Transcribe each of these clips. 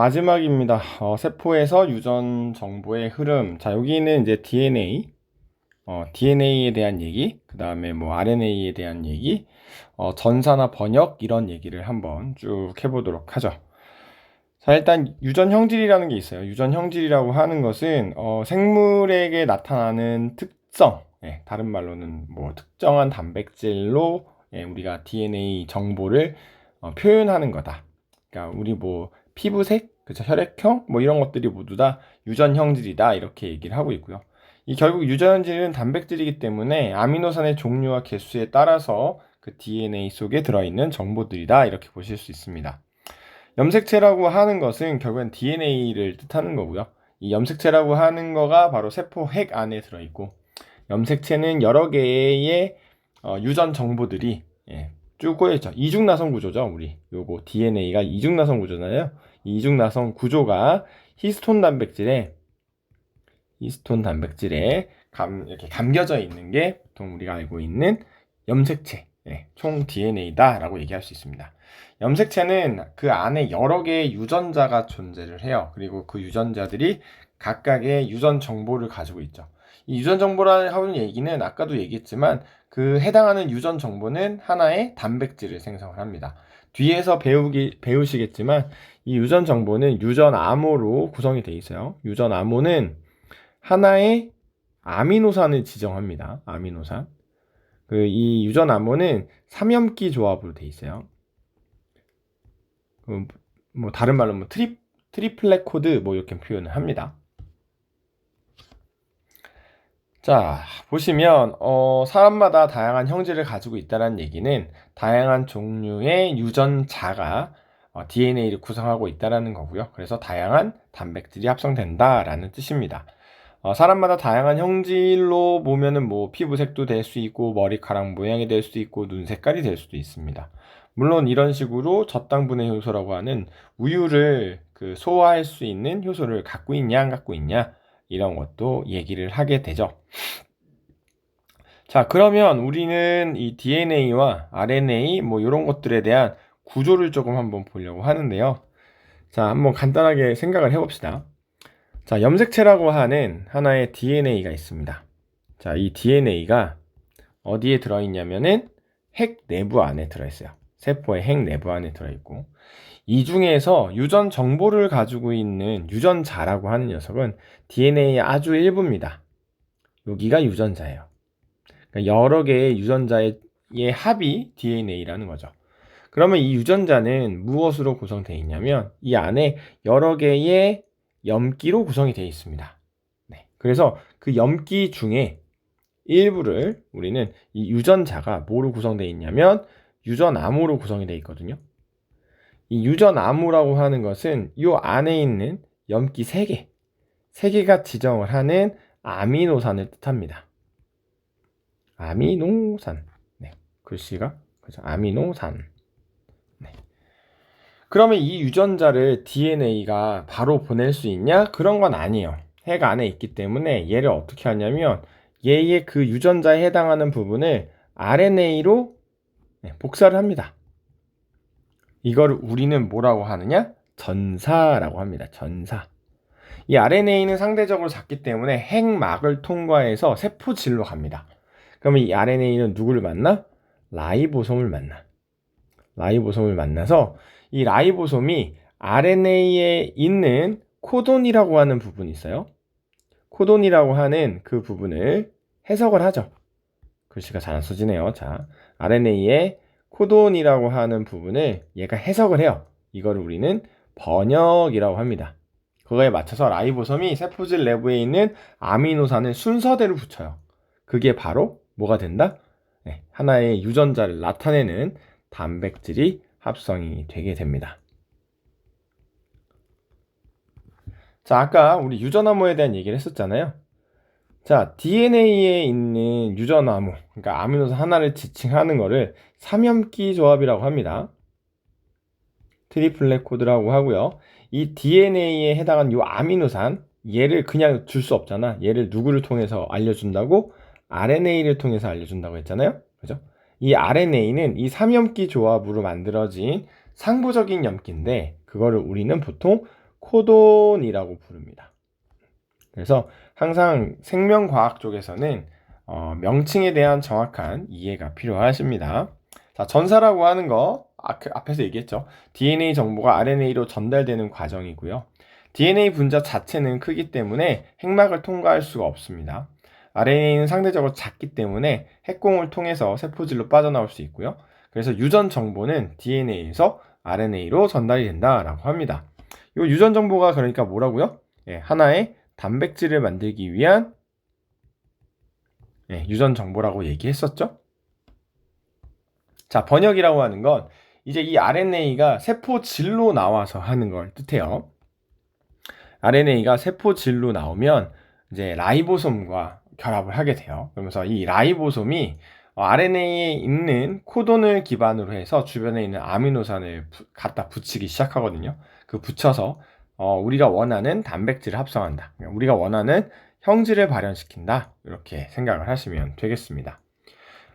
마지막입니다. 어, 세포에서 유전 정보의 흐름. 자, 여기는 이제 DNA, 어, DNA에 대한 얘기, 그 다음에 뭐 RNA에 대한 얘기, 어, 전사나 번역, 이런 얘기를 한번 쭉 해보도록 하죠. 자, 일단 유전 형질이라는 게 있어요. 유전 형질이라고 하는 것은, 어, 생물에게 나타나는 특성, 예, 다른 말로는 뭐 특정한 단백질로 예, 우리가 DNA 정보를 어, 표현하는 거다. 그러니까 우리 뭐 피부색, 그쵸 혈액형 뭐 이런 것들이 모두 다 유전 형질이다 이렇게 얘기를 하고 있고요. 이 결국 유전 형질은 단백질이기 때문에 아미노산의 종류와 개수에 따라서 그 DNA 속에 들어있는 정보들이다 이렇게 보실 수 있습니다. 염색체라고 하는 것은 결국엔 DNA를 뜻하는 거고요. 이 염색체라고 하는 거가 바로 세포 핵 안에 들어있고 염색체는 여러 개의 어, 유전 정보들이 예, 쭉 꼬여있죠. 이중나선 구조죠, 우리. 요거 DNA가 이중나선 구조잖아요. 이 이중나선 구조가 히스톤 단백질에 히스톤 단백질에 감, 이렇게 감겨져 있는 게 보통 우리가 알고 있는 염색체, 예, 총 DNA다라고 얘기할 수 있습니다. 염색체는 그 안에 여러 개의 유전자가 존재를 해요. 그리고 그 유전자들이 각각의 유전 정보를 가지고 있죠. 이 유전 정보라는 얘기는 아까도 얘기했지만 그 해당하는 유전 정보는 하나의 단백질을 생성을 합니다. 뒤에서 배우기, 배우시겠지만 이 유전 정보는 유전 암호로 구성이 되어 있어요. 유전 암호는 하나의 아미노산을 지정합니다. 아미노산. 그 이 유전 암호는 삼염기 조합으로 되어 있어요. 그뭐 다른 말로 뭐 트리 트리플렛 코드 뭐 이렇게 표현을 합니다. 자, 보시면 어, 사람마다 다양한 형질을 가지고 있다는 얘기는 다양한 종류의 유전자가 어, DNA를 구성하고 있다는 거고요. 그래서 다양한 단백질이 합성된다라는 뜻입니다. 어, 사람마다 다양한 형질로 보면은 뭐 피부색도 될 수 있고 머리카락 모양이 될 수도 있고 눈 색깔이 될 수도 있습니다. 물론 이런 식으로 저당분해 효소라고 하는 우유를 그 소화할 수 있는 효소를 갖고 있냐 안 갖고 있냐 이런 것도 얘기를 하게 되죠. 자, 그러면 우리는 이 DNA와 RNA 뭐 이런 것들에 대한 구조를 조금 한번 보려고 하는데요. 자, 한번 간단하게 생각을 해봅시다. 자, 염색체라고 하는 하나의 DNA가 있습니다. 자, 이 DNA가 어디에 들어있냐면은 핵 내부 안에 들어있어요. 세포의 핵 내부 안에 들어있고, 이 중에서 유전 정보를 가지고 있는 유전자라고 하는 녀석은 DNA의 아주 일부입니다. 여기가 유전자예요. 그러니까 여러 개의 유전자의 합이 DNA라는 거죠. 그러면 이 유전자는 무엇으로 구성되어 있냐면 이 안에 여러 개의 염기로 구성이 되어 있습니다. 네. 그래서 그 염기 중에 일부를 우리는 이 유전자가 뭐로 구성되어 있냐면 유전암으로 구성이 되어 있거든요. 이 유전암이라고 하는 것은 이 안에 있는 염기 3개, 3개가 지정을 하는 아미노산을 뜻합니다. 아미노산. 네. 글씨가 그죠. 아미노산. 네. 그러면 이 유전자를 DNA가 바로 보낼 수 있냐? 그런 건 아니에요. 핵 안에 있기 때문에 얘를 어떻게 하냐면 얘의 그 유전자에 해당하는 부분을 RNA로 복사를 합니다. 이걸 우리는 뭐라고 하느냐? 전사라고 합니다. 전사. 이 RNA는 상대적으로 작기 때문에 핵막을 통과해서 세포질로 갑니다. 그러면 이 RNA는 누구를 만나? 라이보솜을 만나. 라이보솜을 만나서 이 라이보솜이 RNA에 있는 코돈이라고 하는 부분이 있어요. 코돈이라고 하는 그 부분을 해석을 하죠. 글씨가 잘 안 써지네요. 자, RNA에 코돈이라고 하는 부분을 얘가 해석을 해요. 이걸 우리는 번역이라고 합니다. 그거에 맞춰서 라이보솜이 세포질 내부에 있는 아미노산을 순서대로 붙여요. 그게 바로 뭐가 된다? 네, 하나의 유전자를 나타내는 단백질이 합성이 되게 됩니다. 자, 아까 우리 유전암호에 대한 얘기를 했었잖아요. 자, DNA에 있는 유전암호, 그러니까 아미노산 하나를 지칭하는 거를 삼염기 조합이라고 합니다. 트리플렛 코드라고 하고요. 이 DNA에 해당하는 이 아미노산, 얘를 그냥 줄 수 없잖아. 얘를 누구를 통해서 알려준다고? RNA를 통해서 알려준다고 했잖아요. 그죠? 이 RNA는 이 삼염기 조합으로 만들어진 상부적인 염기인데, 그거를 우리는 보통 코돈이라고 부릅니다. 그래서 항상 생명과학 쪽에서는 어, 명칭에 대한 정확한 이해가 필요하십니다. 자, 전사라고 하는 거 아, 그 앞에서 얘기했죠. DNA 정보가 RNA로 전달되는 과정이고요. DNA 분자 자체는 크기 때문에 핵막을 통과할 수가 없습니다. RNA는 상대적으로 작기 때문에 핵공을 통해서 세포질로 빠져나올 수 있고요. 그래서 유전 정보는 DNA에서 RNA로 전달이 된다라고 합니다. 이 유전 정보가 그러니까 뭐라고요? 예, 하나의 단백질을 만들기 위한 예, 유전 정보라고 얘기했었죠. 자, 번역이라고 하는 건 이제 이 RNA가 세포질로 나와서 하는 걸 뜻해요. RNA가 세포질로 나오면 이제 라이보솜과 결합을 하게 돼요. 그러면서 이 라이보솜이 RNA에 있는 코돈을 기반으로 해서 주변에 있는 아미노산을 부, 갖다 붙이기 시작하거든요. 그 붙여서 어, 우리가 원하는 단백질을 합성한다. 우리가 원하는 형질을 발현시킨다. 이렇게 생각을 하시면 되겠습니다.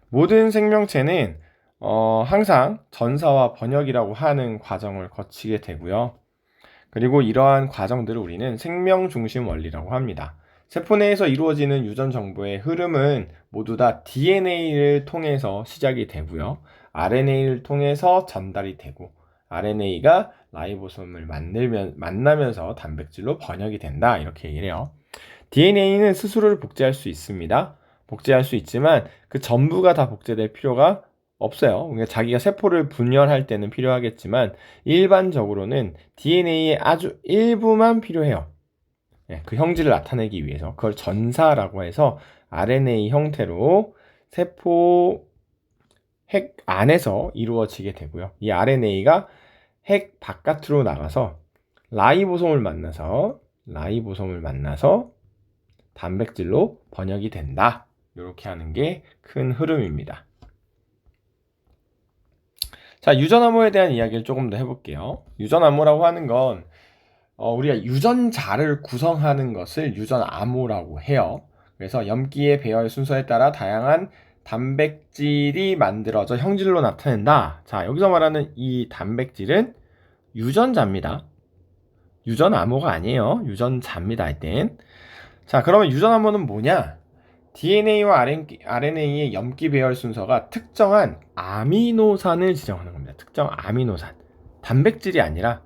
모든 생명체는 어, 항상 전사와 번역이라고 하는 과정을 거치게 되고요. 그리고 이러한 과정들을 우리는 생명 중심 원리라고 합니다. 세포 내에서 이루어지는 유전 정보의 흐름은 모두 다 DNA를 통해서 시작이 되고요. RNA를 통해서 전달이 되고 RNA가 라이보솜을 만들면, 만나면서 단백질로 번역이 된다. 이렇게 얘기를 해요. DNA는 스스로를 복제할 수 있습니다. 복제할 수 있지만 그 전부가 다 복제될 필요가 없어요. 그러니까 자기가 세포를 분열할 때는 필요하겠지만 일반적으로는 DNA의 아주 일부만 필요해요. 네, 그 형질을 나타내기 위해서 그걸 전사라고 해서 RNA 형태로 세포 핵 안에서 이루어지게 되고요. 이 RNA가 핵 바깥으로 나가서 라이보솜을 만나서 라이보솜을 만나서 단백질로 번역이 된다. 이렇게 하는 게 큰 흐름입니다. 자, 유전암호에 대한 이야기를 조금 더 해볼게요. 유전암호라고 하는 건 어, 우리가 유전자를 구성하는 것을 유전암호라고 해요. 그래서 염기의 배열 순서에 따라 다양한 단백질이 만들어져 형질로 나타낸다. 자, 여기서 말하는 이 단백질은 유전자입니다. 유전 암호가 아니에요. 유전자입니다. 이땐. 자, 그러면 유전 암호는 뭐냐? DNA와 RNA의 염기 배열 순서가 특정한 아미노산을 지정하는 겁니다. 특정 아미노산. 단백질이 아니라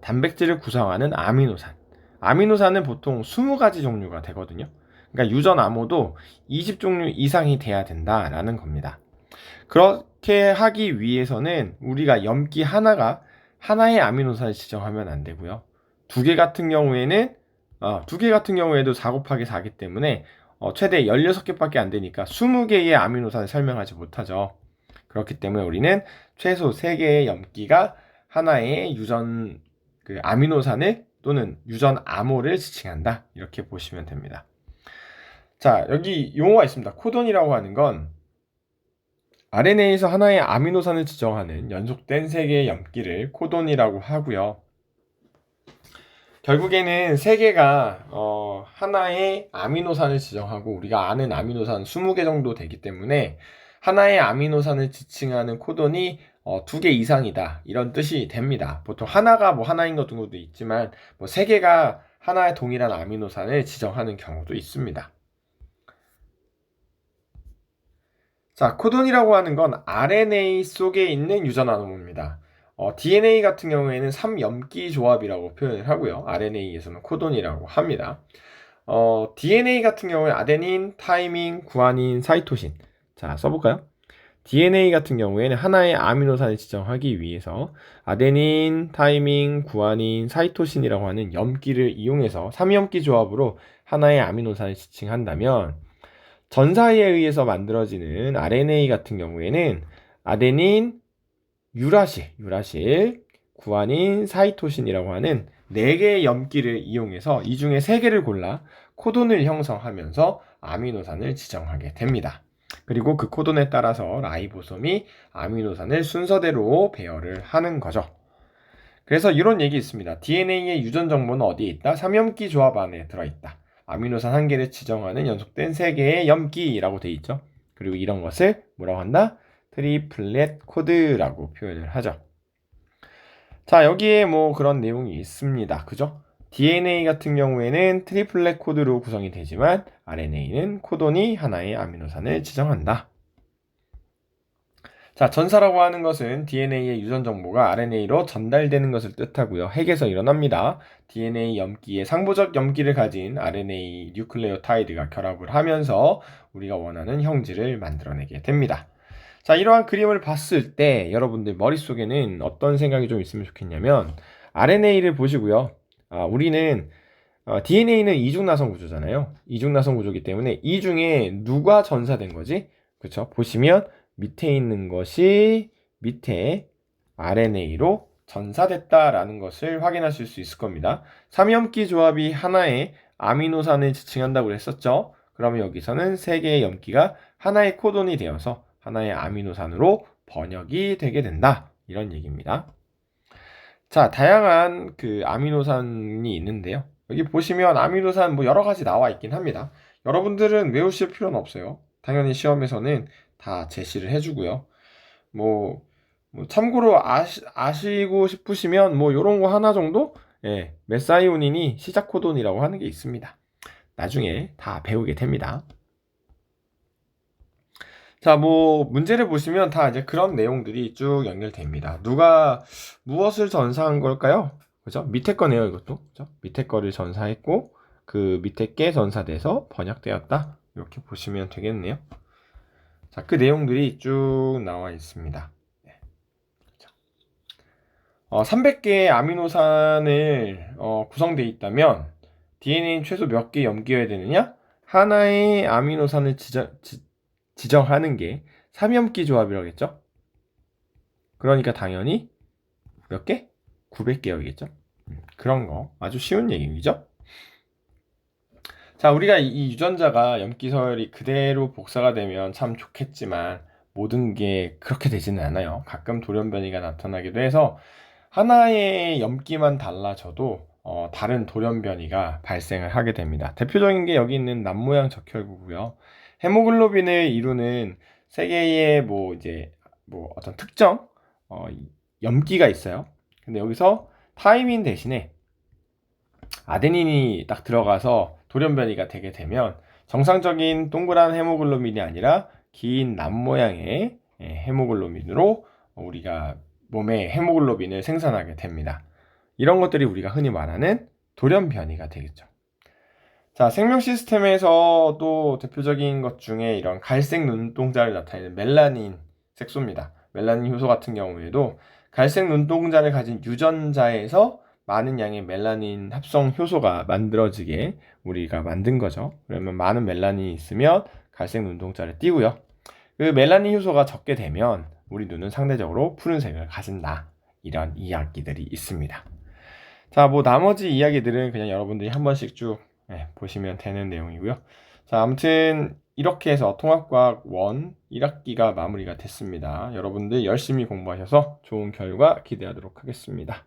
단백질을 구성하는 아미노산. 아미노산은 보통 20가지 종류가 되거든요. 그러니까 유전 암호도 20종류 이상이 돼야 된다라는 겁니다. 그렇게 하기 위해서는 우리가 염기 하나가 하나의 아미노산을 지정하면 안 되고요. 두 개 같은 경우에는 어, 두 개 같은 경우에도 4 곱하기 4기 때문에 어, 최대 16개밖에 안 되니까 20개의 아미노산을 설명하지 못하죠. 그렇기 때문에 우리는 최소 3개의 염기가 하나의 유전 그 아미노산을 또는 유전 암호를 지칭한다. 이렇게 보시면 됩니다. 자, 여기 용어가 있습니다. 코돈이라고 하는 건 RNA에서 하나의 아미노산을 지정하는 연속된 세 개의 염기를 코돈이라고 하고요. 결국에는 세 개가 어, 하나의 아미노산을 지정하고 우리가 아는 아미노산 20개 정도 되기 때문에 하나의 아미노산을 지칭하는 코돈이 어, 두 개 이상이다 이런 뜻이 됩니다. 보통 하나가 뭐 하나인 경우도 있지만 뭐 세 개가 하나의 동일한 아미노산을 지정하는 경우도 있습니다. 자, 코돈이라고 하는 건 RNA 속에 있는 유전암호입니다. 어, DNA 같은 경우에는 3염기 조합이라고 표현을 하고요. RNA에서는 코돈이라고 합니다. 어, DNA 같은 경우에 아데닌, 타이민, 구아닌, 사이토신. 자, 써볼까요? DNA 같은 경우에는 하나의 아미노산을 지정하기 위해서 아데닌, 타이밍, 구아닌, 사이토신이라고 하는 염기를 이용해서 3염기 조합으로 하나의 아미노산을 지칭한다면 전사에 의해서 만들어지는 RNA 같은 경우에는 아데닌, 유라실, 유라실, 구아닌, 사이토신이라고 하는 4개의 염기를 이용해서 이 중에 3개를 골라 코돈을 형성하면서 아미노산을 지정하게 됩니다. 그리고 그 코돈에 따라서 라이보솜이 아미노산을 순서대로 배열을 하는 거죠. 그래서 이런 얘기 있습니다. DNA의 유전 정보는 어디에 있다? 3염기 조합 안에 들어있다. 아미노산 한 개를 지정하는 연속된 세 개의 염기라고 되어 있죠. 그리고 이런 것을 뭐라고 한다? 트리플렛 코드라고 표현을 하죠. 자, 여기에 뭐 그런 내용이 있습니다. 그죠? DNA 같은 경우에는 트리플렛 코드로 구성이 되지만 RNA는 코돈이 하나의 아미노산을 지정한다. 자, 전사라고 하는 것은 DNA의 유전 정보가 RNA로 전달되는 것을 뜻하고요. 핵에서 일어납니다. DNA 염기에 상보적 염기를 가진 RNA 뉴클레오타이드가 결합을 하면서 우리가 원하는 형질을 만들어내게 됩니다. 자, 이러한 그림을 봤을 때 여러분들 머릿속에는 어떤 생각이 좀 있으면 좋겠냐면 RNA를 보시고요. 아, 우리는 어, DNA는 이중나선 구조잖아요. 이중나선 구조이기 때문에 이 중에 누가 전사된 거지? 그렇죠? 보시면 밑에 있는 것이 밑에 RNA로 전사됐다라는 것을 확인하실 수 있을 겁니다. 삼염기 조합이 하나의 아미노산을 지칭한다고 했었죠. 그러면 여기서는 세 개의 염기가 하나의 코돈이 되어서 하나의 아미노산으로 번역이 되게 된다. 이런 얘기입니다. 자, 다양한 그 아미노산이 있는데요. 여기 보시면 아미노산 뭐 여러 가지 나와 있긴 합니다. 여러분들은 외우실 필요는 없어요. 당연히 시험에서는 다 제시를 해주고요. 뭐, 뭐 참고로 아시, 아시고 싶으시면 뭐 요런 거 하나 정도 예, 메사이오닌이 시작 코돈이라고 하는 게 있습니다. 나중에 다 배우게 됩니다. 자, 뭐 문제를 보시면 다 이제 그런 내용들이 쭉 연결됩니다. 누가 무엇을 전사한 걸까요? 그죠? 밑에 거네요, 이것도. 그죠? 밑에 거를 전사했고 그 밑에 게 전사돼서 번역되었다. 이렇게 보시면 되겠네요. 자, 그 내용들이 쭉 나와 있습니다. 네. 어, 300개의 아미노산을 어, 구성되어 있다면 DNA는 최소 몇 개 염기여야 되느냐? 하나의 아미노산을 지정, 지, 지정하는 게 3염기 조합이라겠죠? 그러니까 당연히 몇 개? 900개여야겠죠? 그런 거 아주 쉬운 얘기죠? 자, 우리가 이 유전자가 염기설이 그대로 복사가 되면 참 좋겠지만 모든 게 그렇게 되지는 않아요. 가끔 돌연변이가 나타나기도 해서 하나의 염기만 달라져도 어, 다른 돌연변이가 발생을 하게 됩니다. 대표적인 게 여기 있는 남모양 적혈구고요. 헤모글로빈을 이루는 세 개의 뭐 이제 뭐 어떤 특정 어, 염기가 있어요. 근데 여기서 타이민 대신에 아데닌이 딱 들어가서 돌연변이가 되게 되면 정상적인 동그란 헤모글로빈이 아니라 긴 남 모양의 예, 헤모글로빈으로 우리가 몸에 헤모글로빈을 생산하게 됩니다. 이런 것들이 우리가 흔히 말하는 돌연변이가 되겠죠. 자, 생명 시스템에서도 대표적인 것 중에 이런 갈색 눈동자를 나타내는 멜라닌 색소입니다. 멜라닌 효소 같은 경우에도 갈색 눈동자를 가진 유전자에서 많은 양의 멜라닌 합성 효소가 만들어지게 우리가 만든 거죠. 그러면 많은 멜라닌이 있으면 갈색 눈동자를 띄고요. 그 멜라닌 효소가 적게 되면 우리 눈은 상대적으로 푸른색을 가진다. 이런 이야기들이 있습니다. 자, 뭐 나머지 이야기들은 그냥 여러분들이 한 번씩 쭉 네, 보시면 되는 내용이고요. 자, 아무튼 이렇게 해서 통합과학 1 1학기가 마무리가 됐습니다. 여러분들 열심히 공부하셔서 좋은 결과 기대하도록 하겠습니다.